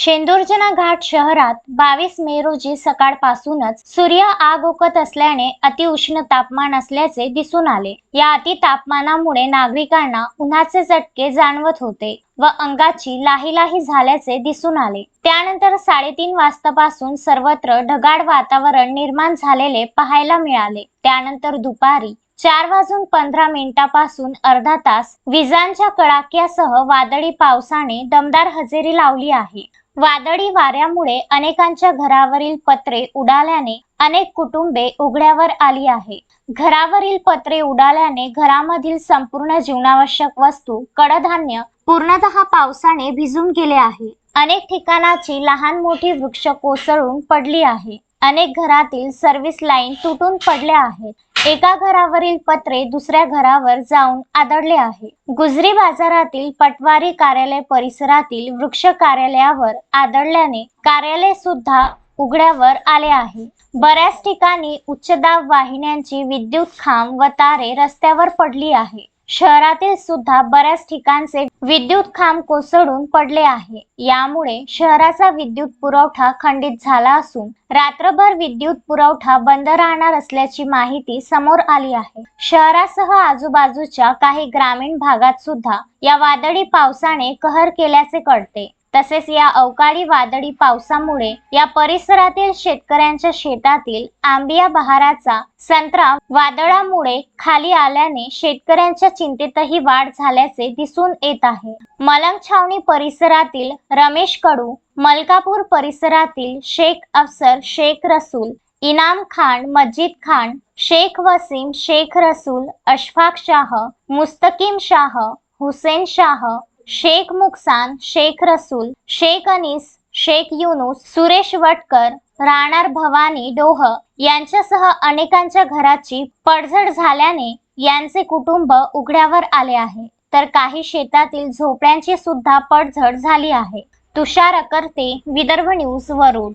शेंदुर्जना घाट शहरात बावीस मे रोजी सकाळपासूनच सूर्य आग ओकत असल्याने अतिउष्ण तापमान असल्याचे दिसून आले. या अति तापमानामुळे नागरिकांना उन्हाचे चटके जाणवत होते व अंगाची लाही लाही झाल्याचे दिसून आले. त्यानंतर साडेतीन वाजतापासून सर्वत्र ढगाळ वातावरण निर्माण झालेले पाहायला मिळाले. त्यानंतर दुपारी चार वाजून पंधरा मिनिटापासून अर्धा तास विजांच्या कडाक्यासह वादळी पावसाने दमदार हजेरी लावली आहे. वादळी वाऱ्यामुळे अनेकांच्या घरावरील पत्रे उडाल्याने अनेक कुटुंबे उघड्यावर आली आहे. घरावरील पत्रे उडाल्याने घरामधील संपूर्ण जीवनावश्यक वस्तू कडधान्य पूर्णतः पावसाने भिजून गेले आहे. अनेक ठिकाणाची लहान मोठी वृक्ष कोसळून पडली आहे. अनेक घरातील सर्व्हिस लाईन तुटून पडल्या आहेत. एका घरावरील पत्रे दुसऱ्या घरावर जाऊन आदळले आहे. गुजरी बाजारातील पटवारी कार्यालय परिसरातील वृक्ष कार्यालयावर आदळल्याने कार्यालय सुद्धा उघड्यावर आले आहे. बऱ्याच ठिकाणी उच्चदाब वाहिन्यांची विद्युत खांब व तारे रस्त्यावर पडली आहे. शहरातील सुद्धा बऱ्याच ठिकाणचे विद्युत खांब कोसळून पडले आहे. यामुळे शहराचा विद्युत पुरवठा खंडित झाला असून रात्रभर विद्युत पुरवठा बंद राहणार असल्याची माहिती समोर आली आहे. शहरासह आजूबाजूच्या काही ग्रामीण भागात सुद्धा या वादळी पावसाने कहर केल्याचे कळते. तसेच या अवकाळी वादळी पावसामुळे या परिसरातील शेतकऱ्यांच्या शेतातील आंबिया बहाराचा संत्रा वादळामुळे खाली आल्याने शेतकऱ्यांच्या चिंतेतही वाढ झाल्याचे दिसून येत आहे. मलंग छावणी परिसरातील रमेश कडू मलकापूर परिसरातील शेख अफसर शेख रसूल इनाम खान मजिद खान शेख वसीम शेख रसूल अशफाक शाह मुस्तकीम शाह हुसेन शाह शेख मुक्सान शेख रसूल शेख अनीस शेख युनुस सुरेश वटकर राहणार भवानी डोह यांच्यासह अनेकांच्या घराची पडझड झाल्याने यांचे कुटुंब उघड्यावर आले आहे. तर काही शेतातील झोपड्यांची सुद्धा पडझड झाली आहे. तुषार अकर्ते विदर्भ न्यूज वरुड.